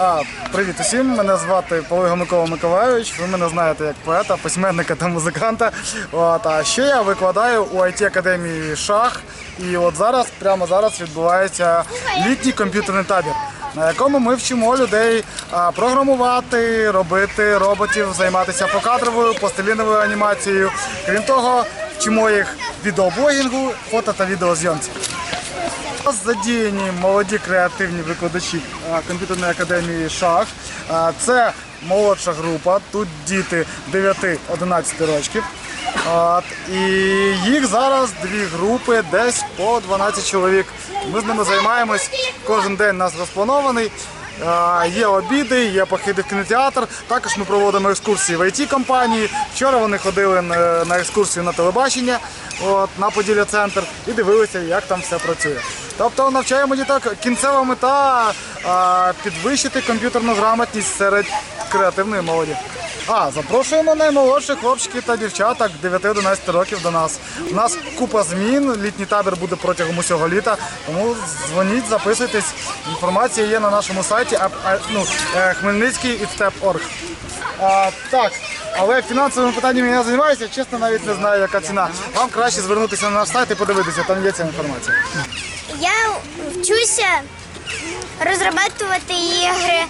А, привіт усім. Мене звати Полиго Микола Миколайович. Ви мене знаєте як поета, письменника та музиканта. От, а ще я викладаю у it академії шах. І от зараз, прямо зараз, відбувається літній комп'ютерний табір, на якому ми вчимо людей програмувати, робити роботів, займатися покадровою, постеліновою анімацією. Крім того, вчимо їх відеоблогінгу, фото та відеозйомці. Задіяні молоді креативні викладачі комп'ютерної академії шах. Це молодша група, тут діти 9-11 років. І їх зараз дві групи, десь по 12 чоловік. Ми з ними займаємось. Кожен день у нас розпланований. Є обіди, є похиди в кінотеатр. Також ми проводимо екскурсії в it компанії. Вчора вони ходили на екскурсію на телебачення на Поділля центр і дивилися, як там все працює. Тобто навчаємо діток кінцева мета підвищити комп'ютерну грамотність серед креативної молоді. А, запрошуємо наймолодших хлопчиків та дівчаток 9-11 років до нас. У нас купа змін. Літній табір буде протягом усього літа. Тому дзвоніть, записуйтесь. Інформація є на нашому сайті ну, е, Хмельницький і степ.орг. Так, але фінансовими питаннями я займаюся, чесно, навіть не знаю, яка ціна. Вам краще звернутися на наш сайт і подивитися, там є ця інформація. Я вчуся розробляти ігри,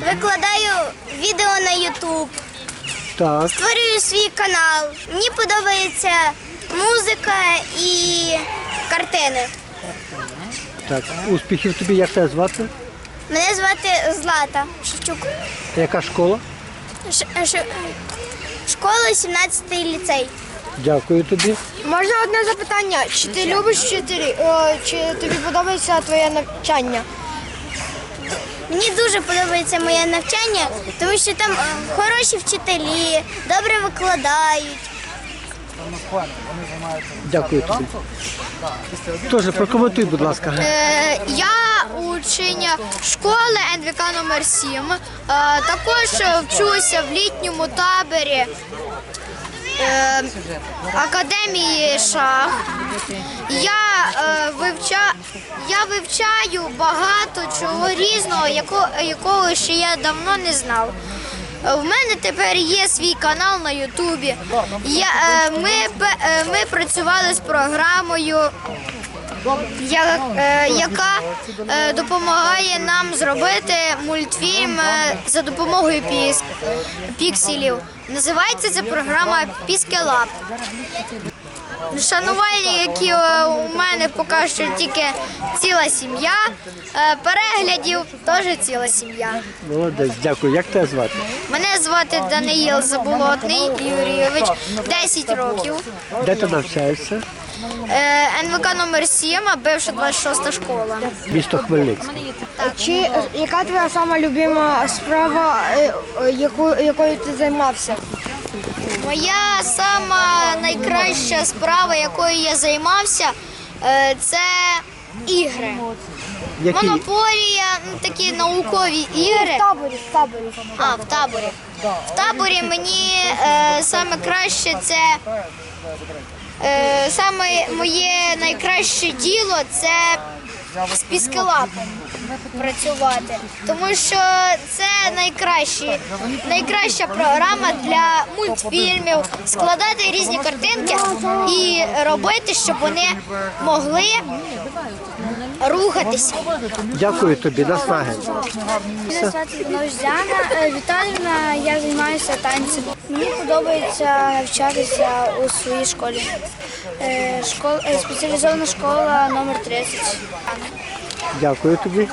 викладаю відео на YouTube, Так, створюю свій канал. Мені подобається музика і картини. так. Успіхів тобі, як тебе звати? Мене звати Злата Шевчук. Яка школа? Ш- ш- Школа 17-й ліцей. Дякую тобі. Можна одне запитання? Чи ти любиш вчителі? Чи тобі подобається твоє навчання? Мені дуже подобається моє навчання, тому що там е, хороші вчителі, добре викладають. Дякую тобі. Тоже прокоментуй, будь ласка. Е, Я учень школи НВК номер 7 Е, Також вчуся в літньому таборі е, Академії шах. Я, е, вивча... я вивчаю багато чого різного, яко... якого ще я давно не знав. В мене тепер є свій канал на Ютубі. Я, е, ми, е, ми працювали з програмою я, е, яка е, допомагає нам зробити мультфільм е, за допомогою піс, пікселів. Називається ця програма Піскелап. Шанувальників е, у мене поки що тільки ціла сім'я. Е, Переглядів теж ціла сім'я. Молодець, дякую. Як тебе звати? Мене звати Даниїл Заболотний Юрійович, 10 років. Де ти навчаєшся? Е, НВК номер 7, а бивша 26 школа. Місто Хмельницьке. Чи яка твоя сама любима справа, якою ти займався? Моя сама найкраща справа, якою я займався, е, це ігри. Які? Монополія, такі наукові ігри. В таборі, в таборі. А, в таборі. В таборі мені е, саме краще це е, саме моє найкраще діло це з піскелапом працювати. Тому що це найкращі, найкраща програма для мультфільмів, складати різні картинки і робити, щоб вони могли рухатися. Дякую тобі, наснаги. Мене звати Новждяна Віталіївна, я займаюся танцем. Мені подобається навчатися у своїй школі. Школ Школа, е, спеціалізована школа номер 30. Дякую тобі.